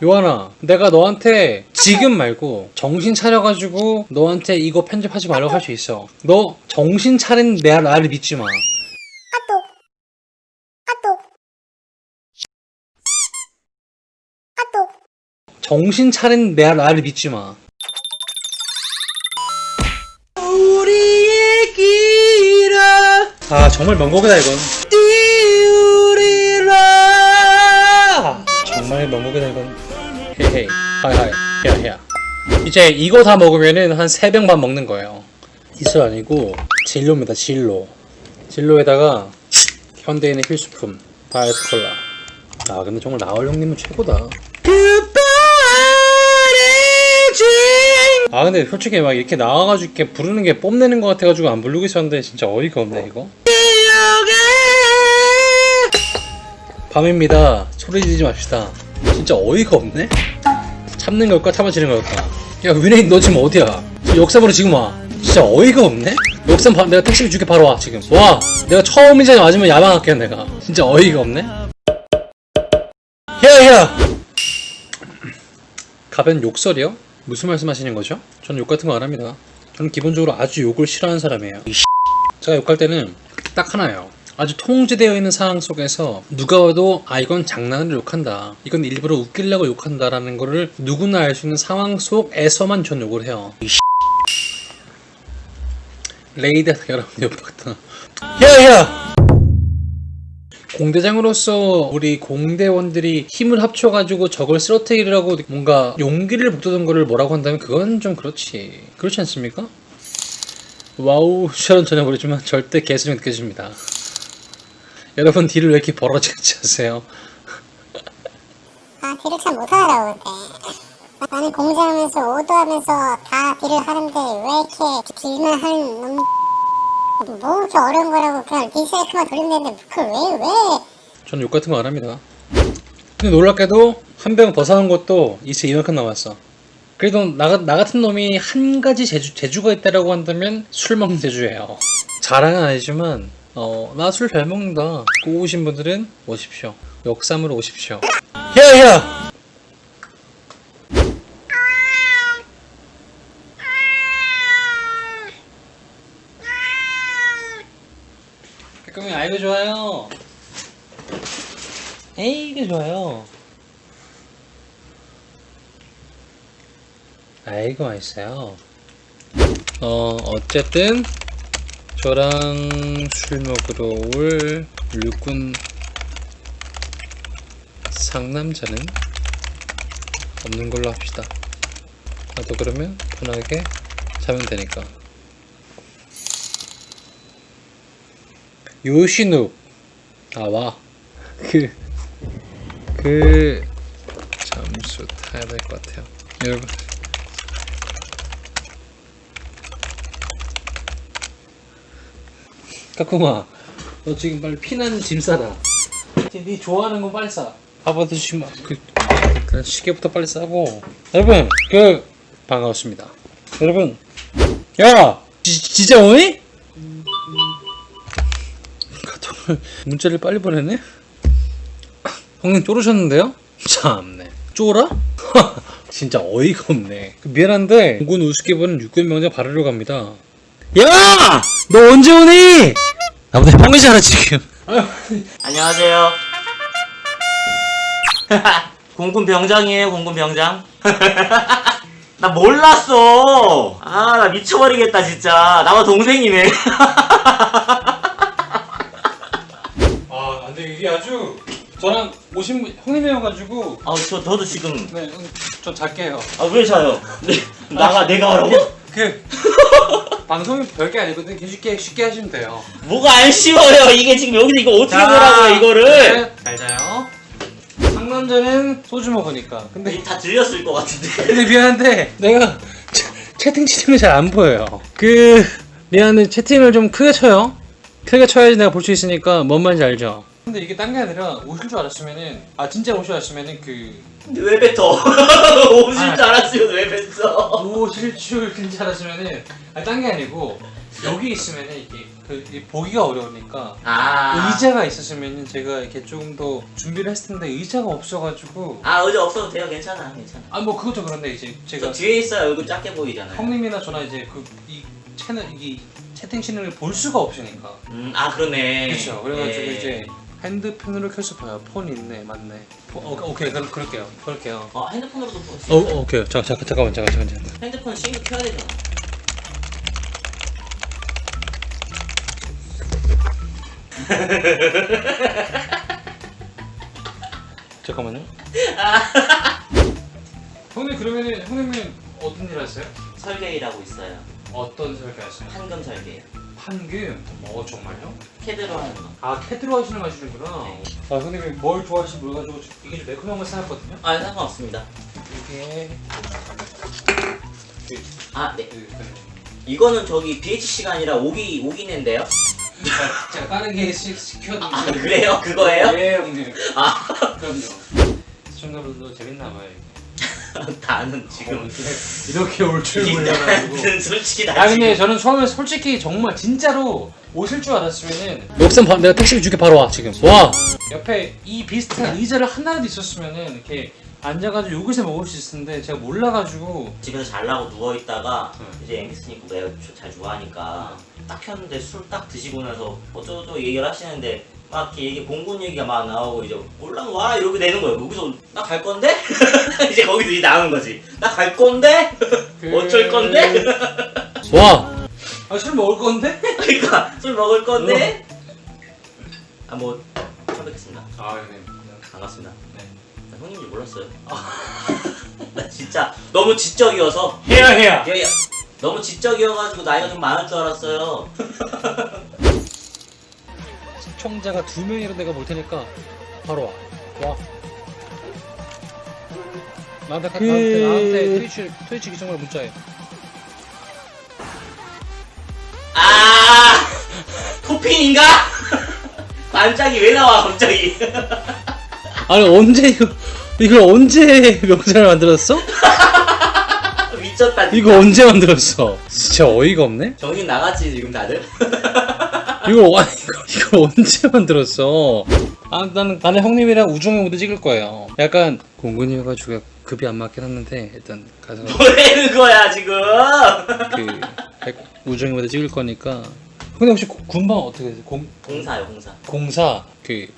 요한아, 내가 너한테 지금 말고 정신 차려가지고 너한테 이거 편집하지 말라고 할 수 있어. 너 정신 차린 내 나를 믿지 마. 정신 차린 내 나를 믿지 마. 우리의 길아. 아 정말 명곡이다 이건. 띄우리라. 정말 명곡이다 이건. 헤헤이. 하이하이. 야야. 이제 이거 다 먹으면은 한 3병 반 먹는 거예요. 이슬 아니고 진로입니다. 진로. 진로에다가 현대인의 필수품 다이어트 콜라. 아 근데 정말 나얼 형님은 최고다. 아 근데 솔직히 막 이렇게 나와가지고 이렇게 부르는 게 뽐내는 것 같아가지고 안 부르고 있었는데 진짜 어이가 없네 이거 밤입니다 소리 지르지 맙시다 진짜 어이가 없네 참는 걸까 참아지는 걸까 야 위네인 너 지금 어디야 역삼으로 지금 와 진짜 어이가 없네 역삼 바, 내가 택시비 줄게 바로 와 지금 와 내가 처음이자 마지막 야망할게 내가 진짜 어이가 없네 야야 가변 욕설이요? 무슨 말씀 하시는 거죠? 저는 욕 같은 거 안 합니다. 저는 기본적으로 아주 욕을 싫어하는 사람이에요. 이 제가 욕할 때는 딱 하나예요. 아주 통제되어 있는 상황 속에서 누가 와도 아 이건 장난을 욕한다. 이건 일부러 웃기려고 욕한다라는 거를 누구나 알 수 있는 상황 속에서만 전 욕을 해요. 이 레이드 여러분 옆부터 야야 공대장으로서 우리 공대원들이 힘을 합쳐가지고 적을 쓰러뜨리려고 뭔가 용기를 북돋은 거를 뭐라고 한다면 그건 좀 그렇지 그렇지 않습니까? 와우 셔런 전혀 모르지만 절대 개수이 느껴집니다 여러분 딜을 왜 이렇게 벌어지지 하세요 아, 딜을 참 못하더라고, 근데. 나는 공부하면서 오도하면서 다 딜을 하는데 왜 이렇게 딜만 하는 놈. 뭐 이렇게 어려운 거라고 그냥 디스라이크만 돌리면 되는데 그걸 왜, 왜? 전욕 같은 거 안 합니다 근데 놀랍게도 한병더 사는 것도 이제 이만큼 남았어 그래도 나, 나 같은 놈이 한 가지 재주, 재주가 있다라고 한다면 술 먹는 재주예요 자랑은 아니지만 어, 나 술 잘 먹는다. 꼭 오신 분들은 오십시오. 역삼으로 오십시오. 야 야! 백금이 아이고 좋아요. 에이그 좋아요. 아이고 맛있어요. 어 어쨌든 저랑 술 먹으러 올 육군 상남자는 없는 걸로 합시다 나도 그러면 편하게 자면 되니까 요시누 아와 그, 그, 잠수 타야 될 것 같아요. 여러분. 까꿍아, 너 지금 빨리 피나는 짐 싸라. 네 좋아하는 거 빨리 싸. 아빠도 지금 그, 그 시계부터 빨리 싸고. 여러분, 그, 반갑습니다. 여러분, 야! 지, 진짜 오니? 카톡을 문자를 빨리 보내네? 형님 쪼르셨는데요? 참네 쪼라? 진짜 어이가 없네 미안한데 공군 우습게 육군 명장 바르러 갑니다 야! 너 언제 오니? 나보다 형이잖아 지금 안녕하세요. 공군 병장이에요, 공군 병장. 나 몰랐어. 아, 나 미쳐버리겠다, 진짜. 나와 동생이네. 아 근데 이게 아주 저랑 오신 분 형님이어가지고 아, 저, 저도 지금. 네, 좀 잘게요 아, 왜 자요? 네, 나가, 내가 하라고? 그 방송이 별게 아니거든 쉽게 쉽게 하시면 돼요 뭐가 안 쉬워요. 이게 지금 여기서 이거 어떻게 보라고요, 이거를. 네, 잘 자요 상남자는 소주 먹으니까 근데 다 들렸을 것 같은데. 근데 미안한데 내가 채- 채팅 치는 게잘안 보여요. 그 미안한데 채팅을 좀 크게 쳐요. 크게 쳐야지 내가 볼 수 있으니까 뭔 말인지 알죠? 근데 이게 딴 게 아니라 오실 줄 알았으면은 아 진짜 오실 줄 알았으면은 그 근데 왜 뱉어? 오실 줄 알았으면 왜 뱉어? 오실 줄 알았으면은 아딴 게 아니고 여기 있으면은 이게 그이 보기가 어려우니까 아. 의자가 있었으면 제가 이렇게 조금 더 준비를 했을 텐데 의자가 없어가지고 아 의자 없어도 돼요. 괜찮아 괜찮아. 아 뭐 그것도 그런데 이제 저 제가 뒤에 있어야 얼굴 작게 보이잖아요. 형님이나 저나 이제 그 이 채널 이 채팅신을 볼 수가 없으니까. 음, 아 그러네. 그렇죠 그래가지고 예. 이제 핸드폰으로 켜서 봐요. 폰 있네 맞네. 폰, 어, 오케이 그럼 그럴게요. 그럴게요. 어 핸드폰으로도 볼수어 오케이. 잠깐 잠깐 잠깐만 잠깐 잠깐 잠깐. 핸드폰 싱크 켜야 되잖아 잠깐만요. 형님 그러면은 형님은 어떤 일 하세요? 설계일하고 있어요. 어떤 설계 하세요? 판금 설계요 판금 어 정말요? 캐드로 하는 거 아 캐드로 하시는 거 하시는구나. 네. 아 형님이 뭘 좋아하시는지 몰라가지고 이게 좀 매콤한 걸 사놨거든요. 아 상관없습니다. 이게. 아네. 그, 그, 이거는 저기 BHC가 아니라 오기 오기인데요? 제가, 제가 다른 게 시- 시켜도 아 그래요? 그거예요? 예 형님 아. 그럼요. 시청자분들도 재밌나 봐요 이게. 나는 지금 어, 이렇게 올 줄 몰라가지고. 나는 솔직히 나 아 근데 지금 저는 처음에 솔직히 정말 진짜로 오실 줄 알았으면은 녹슨 바, 내가 택시비 줄게 바로 와 지금. 와! 옆에 이 비슷한 의자를 하나라도 있었으면은 이렇게 앉아가지고 여기서 먹을 수 있었는데 제가 몰라가지고 집에서 잘라고 누워 있다가 응. 이제 앵기스님 내가 조- 잘 좋아하니까 딱 켰는데 술 딱 드시고 나서 어쩌고 얘기를 하시는데 막 이렇게 얘기 공군 얘기가 막 나오고 이제 올라와 이렇게 되는 거예요. 여기서 나 갈 건데 이제 거기서 이제 나오는 거지. 나 갈 건데 어쩔 건데 와! 아 술 먹을 건데? 그러니까 술 먹을 건데 아뭐 처음 뵙겠습니다. 아 형님 반갑습니다. 네. 나 형님인 줄 몰랐어요. 나 진짜 너무 지적이어서 해야 해야 야, 야. 너무 지적이어가지고 나이가 좀 많을 줄 알았어요. 시청자가 두 명이라 내가 볼 테니까 바로 와 와. 나한테 가- 나한테 나한테 트위치 트위치 기정으로 문자해 아 토핑인가? 반짝이 왜 나와 갑자기? 아니 언제 이거 이걸 언제 명사를 만들었어? 미쳤다. 진짜. 이거 언제 만들었어? 진짜 어이가 없네. 정신 나갔지 지금 다들? 이거 와 이거, 이거 언제 만들었어? 아 나는 나는 형님이랑 무대 찍을 거예요. 약간 공군이어가지고 급이 안 맞긴 했는데 일단 가서 뭐라는 거야 지금? 그 무대 찍을 거니까. 근데 혹시 고- 군방 어떻게 되세요? 공 공사요 공사. 공사 그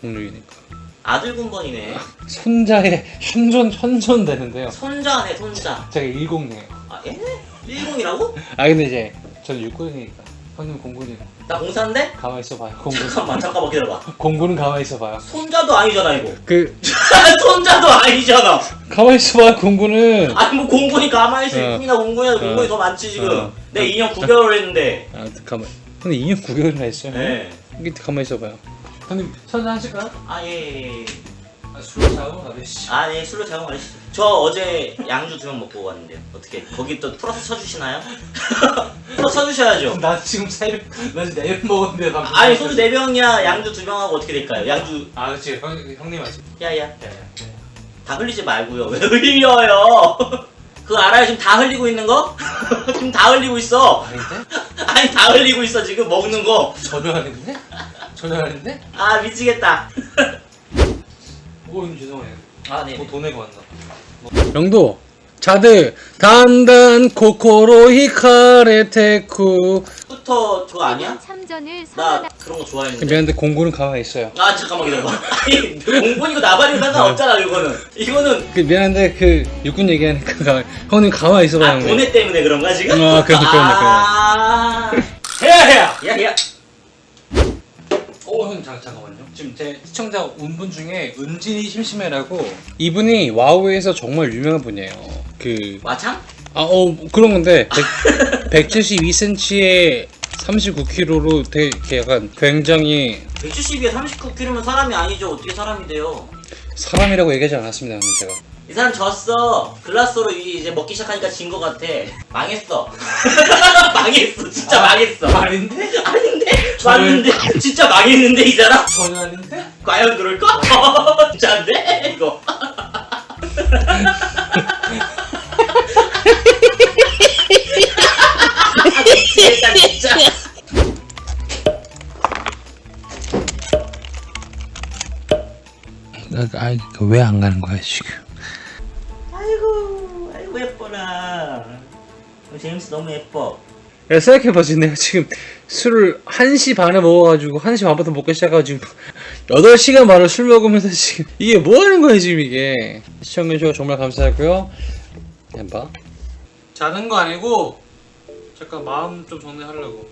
공룡이니까 아들 군번이네. 손자에 현존 현존 되는데요. 손자네 손자. 제가 10이에요. 아 예? 10이라고? 아 근데 이제 저는 육군이니까 형님 공군이라 나 공사인데? 가만히 있어봐요. 공군 잠깐만 잠깐만 기다려봐. 공군은 가만히 있어봐요. 손자도 아니잖아 이거. 그 손자도 아니잖아. 가만히 있어봐요. 공군은 아니 뭐 공군이 가만히 있어 어. 육군이나 공군이나 어. 공군이 더 많지 지금. 어. 내 2년 9개월 했는데. 아 가만. 근데 2년 9개월이나 했어요. 네. 이게 가만히 있어봐요. 형님 선사 하실까요? 아 예. 예, 예. 아, 술로 자고 가시죠. 아, 네, 술로 잘못 말했저 어제 양주 두명 먹고 왔는데요. 어떻게 거기 또 플러스 쳐주시나요? 플러스 쳐주셔야죠. 나 지금 새벽 나 지금 내일 먹었는데 방금. 아니 소주 네 병이야 양주 두 병하고 어떻게 될까요? 양주 아 그렇지 형 형님 하시. 야야 다 흘리지 말고요. 왜 흘려요? 그거 알아요? 지금 다 흘리고 있는 거? 지금 다 흘리고 있어. 아닌데? 아니 다 흘리고 있어 지금 먹는 거. 전혀 아닌데? 전혀 아닌데? 아 미치겠다. 오 형님 죄송해요. 아 네. 돈 내고 왔나? 영도 자드 단단 코코로 히카레 테쿠 부터 저거 아니야? 참전을 나 그런 거 좋아했는데. 미안한데 공군은 가만히 있어요 아 잠깐만 기다려봐. 아니 공본이고 나발이고 상관없잖아 이거는. 이거는 그 미안한데 그 육군 얘기하니까 가만 형님 가만히 있어봐요 아 형님 돈에 때문에 그런가 지금? 아, 그러네, 그러네, 아, 해야 해야 야야. 오 형님 잠, 잠깐만요 지금 제 시청자 운분 중에 은진이 심심해라고 이분이 와우에서 정말 유명한 분이에요 그 마창? 아, 어, 그런 건데, 172cm에 39kg로 되게 약간 굉장히 172에 39kg면 사람이 아니죠. 어떻게 사람이 돼요? 사람이라고 얘기하지 않았습니다, 형님 제가. 이 사람 졌어. 글라스로 이- 이제 먹기 시작하니까 진 것 같아. 망했어. 망했어. 진짜 망했어. 아닌데? 아닌데? 맞는데 진짜 망했는데 이 사람? 전혀 아닌데? 그 과연 그럴까? 네. 진짜 그 안 돼? 이거 미치겠다 왜안 가는 거야 지금? 아이고 아이고 예뻐라 재밌어 너무 예뻐 야, 생각해봐, 지금 내가 지금 술을 1시 반에 먹어가지고 1시 반부터 먹기 시작해가지고 8시간 반을 술 먹으면서 지금 이게 뭐 하는 거야 지금 이게. 시청해주셔서 정말 감사하고요. 해봐 자는 거 아니고 잠깐 마음 좀 정리하려고